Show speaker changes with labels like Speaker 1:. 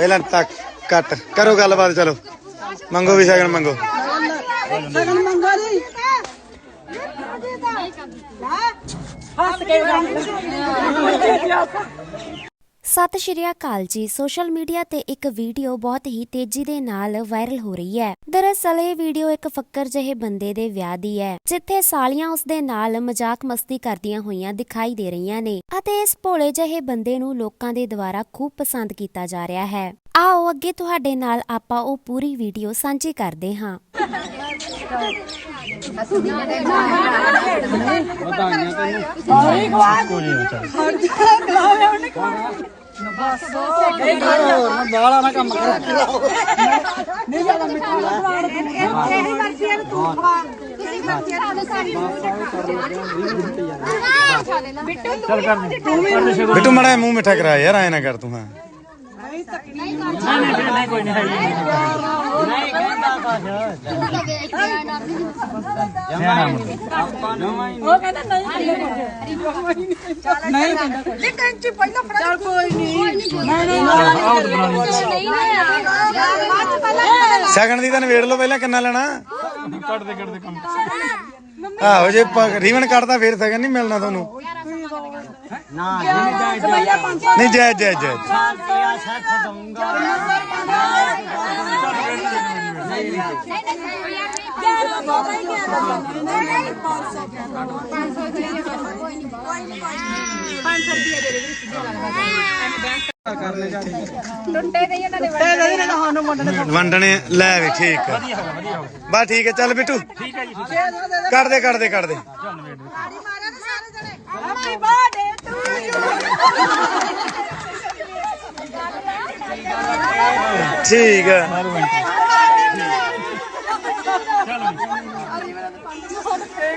Speaker 1: ਪਹਿਲਾਂ ਤੱਕ ਕੱਟ ਕਰੋ ਗੱਲਬਾਤ ਚਲੋ। ਮੰਗੋ ਵੀ ਸ਼ਗਨ ਮੰਗੋ।
Speaker 2: ਸਗਨ ਮੰਗਾ ਜੀ। ਹੱਸ ਕੇ
Speaker 3: ਸਤਿ ਸ਼੍ਰੀ ਅਕਾਲ ਜੀ। ਸੋਸ਼ਲ ਮੀਡੀਆ ਤੇ ਇੱਕ ਵੀਡੀਓ ਬਹੁਤ ਹੀ ਤੇਜ਼ੀ ਦੇ ਨਾਲ ਵਾਇਰਲ ਹੋ ਰਹੀ ਹੈ। ਦਰਅਸਲ ਇਹ ਵੀਡੀਓ ਇੱਕ ਫੱਕਰ ਜਿਹੇ ਬੰਦੇ ਦੇ ਵਿਆਹ ਦੀ ਹੈ ਜਿੱਥੇ ਸਾਲੀਆਂ ਉਸ ਦੇ ਨਾਲ ਮਜ਼ਾਕ ਮਸਤੀ ਕਰਦੀਆਂ ਹੋਈਆਂ ਦਿਖਾਈ ਦੇ ਰਹੀਆਂ ਨੇ ਅਤੇ ਇਸ ਭੋਲੇ ਜਿਹੇ ਬੰਦੇ ਨੂੰ ਲੋਕਾਂ ਦੇ ਦੁਆਰਾ ਖੂਬ ਪਸੰਦ ਕੀਤਾ ਜਾ ਰਿਹਾ ਹੈ। ਆਓ ਅੱਗੇ ਤੁਹਾਡੇ ਨਾਲ ਆਪਾਂ ਉਹ ਪੂਰੀ ਵੀਡੀਓ ਸਾਂਝੀ ਕਰਦੇ ਹਾਂ।
Speaker 2: ਬਾਲਾ ਨਾ ਕੰਮ ਕਰ। ਨਹੀਂ ਜ਼ਿਆਦਾ ਮਿੱਠਾ
Speaker 4: ਜਿਹੜੀ ਮਰਜ਼ੀ ਹੈ ਤੂੰ ਖਵਾ। ਤੁਸੀਂ ਮਰਜ਼ੀ ਹੈ
Speaker 1: ਬਿੱਟੂ ਮੜਾ ਮੂੰਹ ਮਿੱਠਾ ਕਰਾ ਯਾਰ ਐ ਨਾ ਕਰ ਤੂੰ ਹਾਂ।
Speaker 2: ਨਹੀਂ ਨਹੀਂ। ਕੰਚੀ ਪਹਿਲਾਂ ਫੜਾ ਚੱਲ ਕੋਈ ਨਹੀਂ
Speaker 1: ਸ਼ਗਨ ਦੀ ਤਾਂ ਨਵੇੜ ਲਓ ਪਹਿਲਾਂ ਕਿੰਨਾ ਲੈਣਾ ਕੱਟਦੇ ਕੱਟਦੇ ਕੰਮ ਆਹੋ ਜੇ ਰੀਵਨ ਕੱਟਦਾ ਫੇਰ ਸ਼ਗਨ ਨਹੀਂ ਮਿਲਣਾ ਤੁਹਾਨੂੰ ਨਹੀਂ ਜੈ ਜੈ ਜੈ
Speaker 4: ਟੁੱਟੇ ਦੇ ਇਹਨਾਂ ਦੇ
Speaker 2: ਤੇ ਨਹੀਂ ਨਾ ਸਾਨੂੰ ਮੁੰਡੇ
Speaker 1: ਵੰਡਣੇ, ਲੈ ਵੀ ਠੀਕ। ਆ ਬਸ ਠੀਕ ਹੈ, ਚੱਲ ਬਿੱਟੂ। ਕੱਟ ਦੇ ਕੱਟ ਦੇ ਕੱਟ ਦੇ
Speaker 2: ਹੈਪੀ ਬਰਥਡੇ ਟੂ
Speaker 1: ਠੀਕ ਆ ਅਰੇ ਮੇਰਾ ਤਾਂ ਪੰਜ ਸੌ ਰੁਪਏ